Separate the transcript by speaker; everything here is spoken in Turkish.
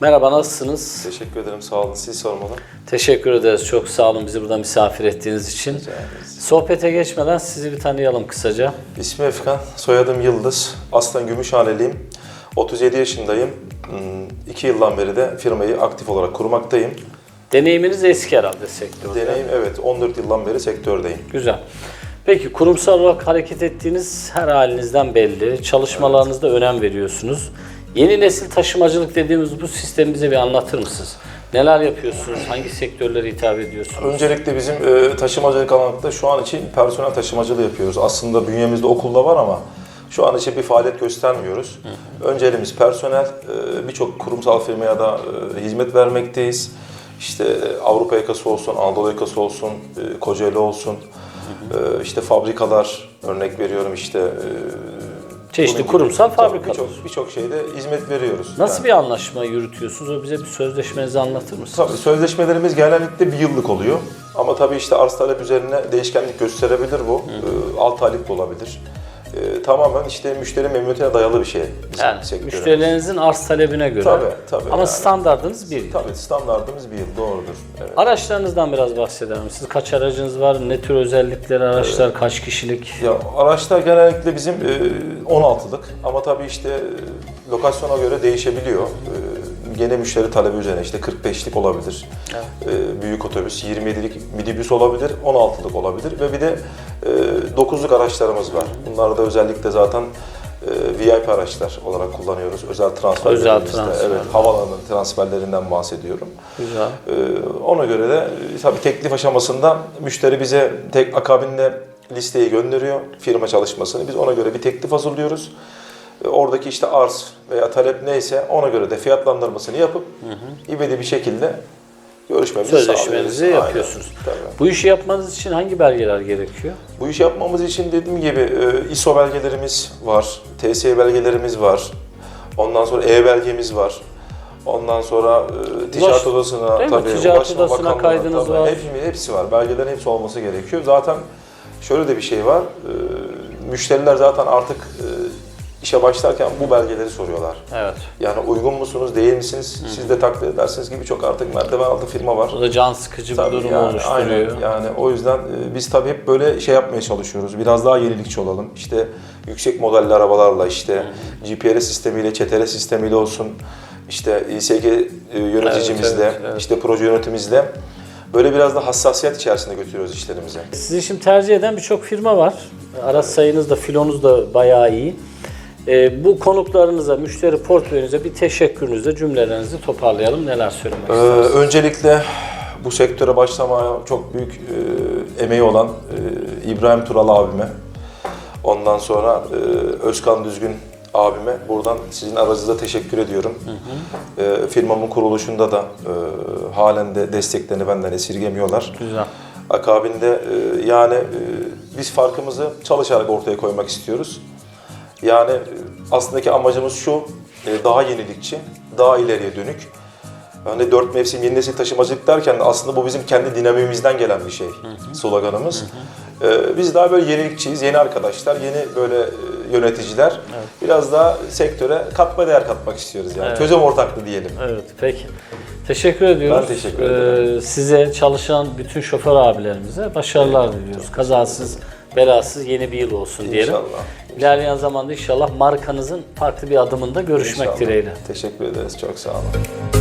Speaker 1: Merhaba nasılsınız?
Speaker 2: Teşekkür ederim. Sağ olun. Siz sormalı.
Speaker 1: Teşekkür ederiz. Çok sağ olun bizi burada misafir ettiğiniz için. Sohbete geçmeden sizi bir tanıyalım kısaca.
Speaker 2: İsmi Efkan. Soyadım Yıldız. Aslen Gümüşhaneliyim. 37 yaşındayım. 2 yıldan beri de firmayı aktif olarak kurmaktayım.
Speaker 1: Deneyiminiz eski herhalde sektörde.
Speaker 2: Deneyim evet 14 yıldan beri sektördeyim.
Speaker 1: Güzel. Peki kurumsal olarak hareket ettiğiniz her halinizden belli. Çalışmalarınızda önem veriyorsunuz. Yeni nesil taşımacılık dediğimiz bu sistemi bize bir anlatır mısınız? Neler yapıyorsunuz? Hangi sektörlere hitap ediyorsunuz?
Speaker 2: Öncelikle bizim e, taşımacılık alanında şu an için personel taşımacılığı yapıyoruz. Aslında bünyemizde okulda var ama şu an için bir faaliyet göstermiyoruz. Önceliğimiz personel. E, Birçok kurumsal firmaya da e, hizmet vermekteyiz. İşte e, Avrupa yakası olsun, Anadolu yakası olsun, e, Kocaeli olsun. E, işte fabrikalar örnek veriyorum işte. e,
Speaker 1: Çeşitli
Speaker 2: bunun gibi
Speaker 1: kurumsal
Speaker 2: tabii
Speaker 1: fabrikalar.
Speaker 2: Birçok birçok şeyde hizmet veriyoruz.
Speaker 1: Nasıl
Speaker 2: Yani-
Speaker 1: bir anlaşma yürütüyorsunuz? O bize bir sözleşmenizi anlatır mısınız?
Speaker 2: Tabii sözleşmelerimiz genellikle bir yıllık oluyor. Ama tabii işte arz talep üzerine değişkenlik gösterebilir bu. 6 aylık da olabilir. Ee, tamamen işte müşteri memnuniyetine dayalı bir şey bizim
Speaker 1: Yani
Speaker 2: sektörümüz.
Speaker 1: müşterilerinizin arz talebine göre.
Speaker 2: Tabii, tabii
Speaker 1: Ama
Speaker 2: yani.
Speaker 1: standartınız bir.
Speaker 2: Tabii standartımız bir yıl doğrudur. Evet.
Speaker 1: Araçlarınızdan biraz bahseder misiniz? Kaç aracınız var? Ne tür özellikleri araçlar? Kaç kişilik?
Speaker 2: Ya araçlar genellikle bizim e, 16'lık ama tabii işte e, lokasyona göre değişebiliyor. E, Gene müşteri talebi üzerine işte 45'lik olabilir. E, büyük otobüs 27'lik minibüs olabilir, 16'lık olabilir ve bir de e, 9'luk araçlarımız var. Bunlar da özellikle zaten e, VIP araçlar olarak kullanıyoruz. Özel transferlerimizde.
Speaker 1: transfer.
Speaker 2: Evet, havaalanının transferlerinden bahsediyorum.
Speaker 1: Güzel.
Speaker 2: Ee, Ona göre de e, tabii teklif aşamasında müşteri bize tek akabinde listeyi gönderiyor, firma çalışmasını. Biz ona göre bir teklif hazırlıyoruz. Ee, Oradaki işte arz veya talep neyse ona göre de fiyatlandırmasını yapıp ivedi bir şekilde görüşmemizi
Speaker 1: Sözleşmenizi
Speaker 2: sağlıyoruz. Aynen,
Speaker 1: yapıyorsunuz.
Speaker 2: tabii.
Speaker 1: Bu işi yapmanız için hangi belgeler gerekiyor?
Speaker 2: Bu işi yapmamız için dediğim gibi e, ISO belgelerimiz var, TSE belgelerimiz var. Ondan sonra E belgemiz var. Ondan sonra e, ticaret
Speaker 1: Ulaş-
Speaker 2: odasına
Speaker 1: değil mi?
Speaker 2: tabii
Speaker 1: Ticaret
Speaker 2: Ulaştırma
Speaker 1: odasına kaydınız
Speaker 2: tabii,
Speaker 1: var.
Speaker 2: Hepsi, hepsi var. Belgelerin hepsi olması gerekiyor. Zaten şöyle de bir şey var. E, müşteriler zaten artık e, işe başlarken bu belgeleri soruyorlar.
Speaker 1: Evet.
Speaker 2: Yani uygun musunuz, değil misiniz? Siz de taklit edersiniz gibi çok artık merdiven altı firma var.
Speaker 1: O da can sıkıcı bir
Speaker 2: Tabii
Speaker 1: durum
Speaker 2: yani,
Speaker 1: oluşturuyor.
Speaker 2: aynen. Yani o yüzden e, biz tabii hep böyle şey yapmaya çalışıyoruz. Biraz daha yenilikçi olalım. İşte yüksek modelli arabalarla işte GPRS sistemiyle, ÇTR sistemiyle olsun. işte İSG e, yöneticimizle,
Speaker 1: Evet, evet, evet.
Speaker 2: işte proje yönetimimizle böyle biraz da hassasiyet içerisinde götürüyoruz işlerimizi.
Speaker 1: Sizi şimdi tercih eden birçok firma var. Araç sayınız da filonuz da bayağı iyi. Ee, bu konuklarınıza, müşteri portföyünüze bir teşekkürünüzle cümlelerinizi toparlayalım. Neler söylemek
Speaker 2: Ee,
Speaker 1: istersiniz?
Speaker 2: öncelikle bu sektöre başlamaya çok büyük e, emeği olan e, İbrahim Tural abime, ondan sonra e, Özkan Düzgün abime buradan sizin aracınızda teşekkür ediyorum. E, firmamın kuruluşunda da e, halen de desteklerini benden esirgemiyorlar.
Speaker 1: Güzel.
Speaker 2: Akabinde e, yani e, biz farkımızı çalışarak ortaya koymak istiyoruz. Yani aslındaki amacımız şu, e, daha yenilikçi, daha ileriye dönük. Hani dört mevsim yeni nesil taşımacılık derken de aslında bu bizim kendi dinamimizden gelen bir şey, sloganımız. E, Biz daha böyle yenilikçiyiz, yeni arkadaşlar, yeni böyle e, yöneticiler. Biraz daha sektöre katma değer katmak istiyoruz yani.
Speaker 1: Evet.
Speaker 2: Çözüm ortaklığı diyelim.
Speaker 1: Evet, peki. Teşekkür ediyoruz.
Speaker 2: Ben teşekkür ederim.
Speaker 1: Ee, size çalışan bütün şoför abilerimize başarılar diliyoruz. Kazasız, belasız yeni bir yıl olsun diyelim.
Speaker 2: İnşallah.
Speaker 1: İlerleyen zamanda inşallah markanızın farklı bir adımında görüşmek
Speaker 2: İnşallah.
Speaker 1: dileğiyle.
Speaker 2: Teşekkür ederiz, çok sağ olun.